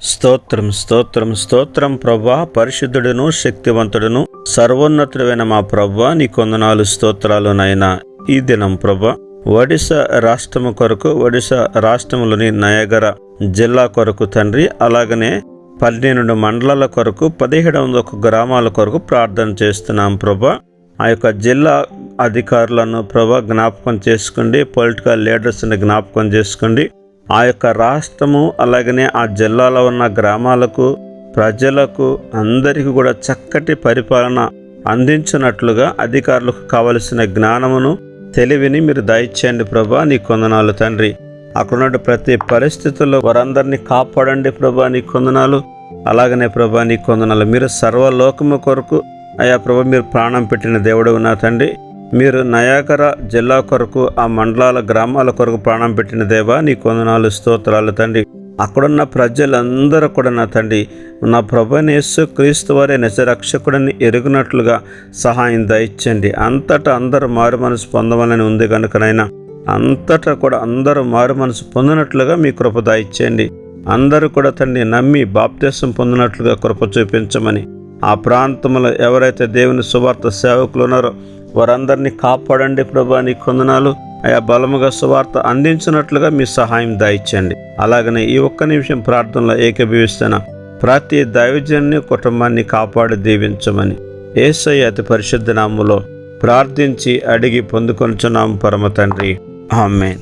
స్తోత్రం స్తోత్రం స్తోత్రం ప్రభా. పరిశుద్ధుడును శక్తివంతుడును సర్వోన్నతుడైన మా ప్రభా. నీ కొందనాలు స్తోత్రాలు నైనా ఈ దినం ప్రభా. ఒడిశా రాష్ట్రము కొరకు ఒడిశా రాష్ట్రంలోని నయగర జిల్లా కొరకు తండ్రి అలాగనే పన్నెండు మండలాల కొరకు పదిహేడు వందల ఒక గ్రామాల కొరకు ప్రార్థన చేస్తున్నాం ప్రభా. ఆ యొక్క జిల్లా అధికారులను ప్రభా జ్ఞాపకం చేసుకోండి పొలిటికల్ లీడర్స్ని జ్ఞాపకం చేసుకోండి ఆ యొక్క రాష్ట్రము అలాగనే ఆ జిల్లాలో ఉన్న గ్రామాలకు ప్రజలకు అందరికీ కూడా చక్కటి పరిపాలన అందించినట్లుగా అధికారులకు కావలసిన జ్ఞానమును తెలివిని మీరు దయచేయండి ప్రభా నీ కొందనాలు తండ్రి. అక్కడున్న ప్రతి పరిస్థితుల్లో వారందరినీ కాపాడండి ప్రభా నీ కొందనాలు. అలాగనే ప్రభా నీ కొందనాలు. మీరు సర్వలోకము కొరకు అయా ప్రభా మీరు ప్రాణం పెట్టిన దేవుడు నా తండ్రి. మీరు నయాగర జిల్లా కొరకు ఆ మండలాల గ్రామాల కొరకు ప్రాణం పెట్టిన దేవా నీ కొందనాలు స్తోత్రాలు తండ్రి. అక్కడున్న ప్రజలందరూ కూడా నా తండ్రి నా ప్రభునేసు క్రీస్తు వారి నిజరక్షకుడిని ఎరుగునట్లుగా సహాయం దయచండి. అంతటా అందరూ మారు మనసు పొందవాలని ఉంది కనుకనైనా అంతటా కూడా అందరూ మారు మనసు పొందినట్లుగా మీ కృప దాయిచ్చండి అందరూ కూడా తండ్రి నమ్మి బాప్త్యసం పొందినట్లుగా కృప చూపించమని. ఆ ప్రాంతంలో ఎవరైతే దేవుని సువార్త సేవకులు ఉన్నారో వారందరినీ కాపాడండి ప్రభా నీ కొందనాలు. అయా బలముగా సువార్త అందించినట్లుగా మీ సహాయం దాయిచ్చండి. అలాగనే ఈ ఒక్క నిమిషం ప్రార్థనలో ఏకీభవిస్తున్న ప్రతి దైవజన్ని కుటుంబాన్ని కాపాడి దీవించమని ఏసయ్య అతి పరిశుద్ధ నామములో ప్రార్థించి అడిగి పొందుకొనుచున్నాము పరమ తండ్రి. ఆమెన్.